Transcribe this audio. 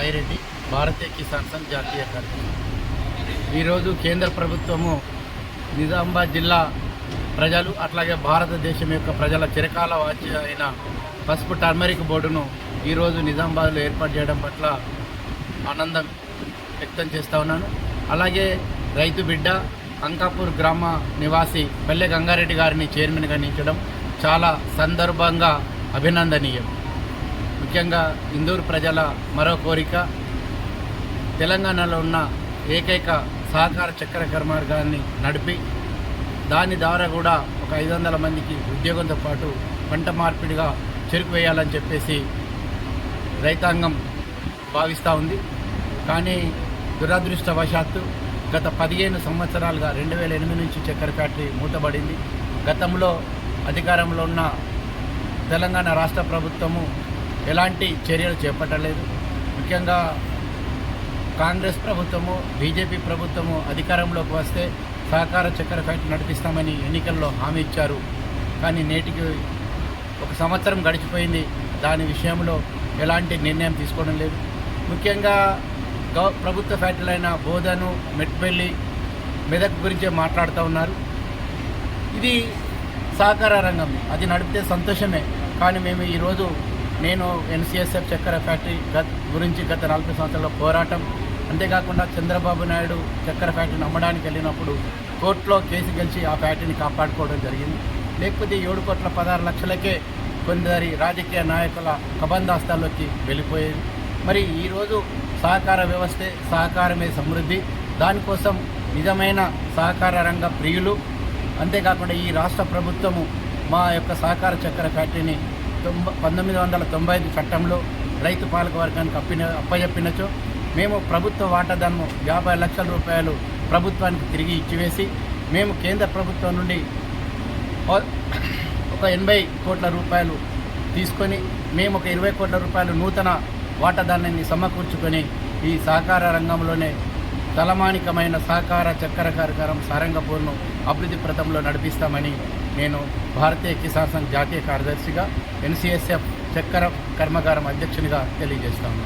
సాయిరెడ్డి భారతీయ కిసాన్ సంఘ్ జాతీయ కార్యక్రమం ఈరోజు కేంద్ర ప్రభుత్వము నిజామాబాద్ జిల్లా ప్రజలు అట్లాగే భారతదేశం యొక్క ప్రజల చిరకాల వాచి అయిన పసుపు టర్మరిక్ బోర్డును ఈరోజు నిజామాబాద్లో ఏర్పాటు చేయడం పట్ల ఆనందం వ్యక్తం చేస్తూ ఉన్నాను. అలాగే రైతు బిడ్డ అంకాపూర్ గ్రామ నివాసి పల్లె గంగారెడ్డి గారిని చైర్మన్గా నిలిచడం చాలా సందర్భంగా అభినందనీయం. ముఖ్యంగా ఇందూరు ప్రజల మరో కోరిక తెలంగాణలో ఉన్న ఏకైక సహకార చక్కెర కర్మాగారాన్ని నడిపి దాని ద్వారా కూడా ఒక ఐదు వందల మందికి ఉద్యోగంతో పాటు పంట మార్పిడిగా చెరుకు వేయాలని చెప్పేసి రైతాంగం భావిస్తూ ఉంది. కానీ దురదృష్టవశాత్తు గత పదిహేను సంవత్సరాలుగా రెండు వేల ఎనిమిది నుంచి చక్కెర ఫ్యాక్టరీ మూతబడింది. గతంలో అధికారంలో ఉన్న తెలంగాణ రాష్ట్ర ప్రభుత్వము ఎలాంటి చర్యలు చేపట్టలేదు. ముఖ్యంగా కాంగ్రెస్ ప్రభుత్వము బీజేపీ ప్రభుత్వము అధికారంలోకి వస్తే సహకార చక్కెర ఫ్యాక్టరీ నడిపిస్తామని ఎన్నికల్లో హామీ ఇచ్చారు. కానీ నేటికి ఒక సంవత్సరం గడిచిపోయింది. దాని విషయంలో ఎలాంటి నిర్ణయం తీసుకోవడం లేదు. ముఖ్యంగా గవ ప్రభుత్వ ఫ్యాక్టరీలైన బోధను మెట్పల్లి మెదక్ గురించే మాట్లాడుతూ ఉన్నారు. ఇది సహకార రంగం. అది నడిపితే సంతోషమే. కానీ మేము ఈరోజు నేను ఎన్సీఎస్ఎఫ్ చక్కెర ఫ్యాక్టరీ గత గురించి గత నలభై సంవత్సరాల పోరాటం. అంతేకాకుండా చంద్రబాబు నాయుడు చక్కెర ఫ్యాక్టరీని అమ్మడానికి వెళ్ళినప్పుడు కోర్టులో కేసు గెలిచి ఆ ఫ్యాక్టరీని కాపాడుకోవడం జరిగింది. లేకపోతే ఏడు కోట్ల పదహారు లక్షలకే కొందరి రాజకీయ నాయకుల కబందాస్తాల్లోకి వెళ్ళిపోయేది. మరి ఈరోజు సహకార వ్యవస్థే సహకారమే సమృద్ధి. దానికోసం నిజమైన సహకార రంగ ప్రియులు. అంతేకాకుండా ఈ రాష్ట్ర ప్రభుత్వము మా యొక్క సహకార చక్కెర ఫ్యాక్టరీని తొంభై పంతొమ్మిది వందల తొంభై ఐదు చట్టంలో రైతు పాలక వర్గానికి అప్పిన అప్పజెప్పినచో మేము ప్రభుత్వ వాటాదాను యాభై లక్షల రూపాయలు ప్రభుత్వానికి తిరిగి ఇచ్చివేసి మేము కేంద్ర ప్రభుత్వం నుండి ఒక ఎనభై కోట్ల రూపాయలు తీసుకొని మేము ఒక ఇరవై కోట్ల రూపాయలు నూతన వాటాదానాన్ని సమకూర్చుకొని ఈ సహకార రంగంలోనే తలమానికమైన సహకార చక్కెర కార్యక్రమం సారంగపూర్ను అభివృద్ధి ప్రథంలో నడిపిస్తామని నేను భారతీయ కిసాన్ సంఘ్ జాతీయ కార్యదర్శిగా ఎన్సిఎస్ఎఫ్ చక్కెర కర్మకారం అధ్యక్షునిగా తెలియజేస్తాను.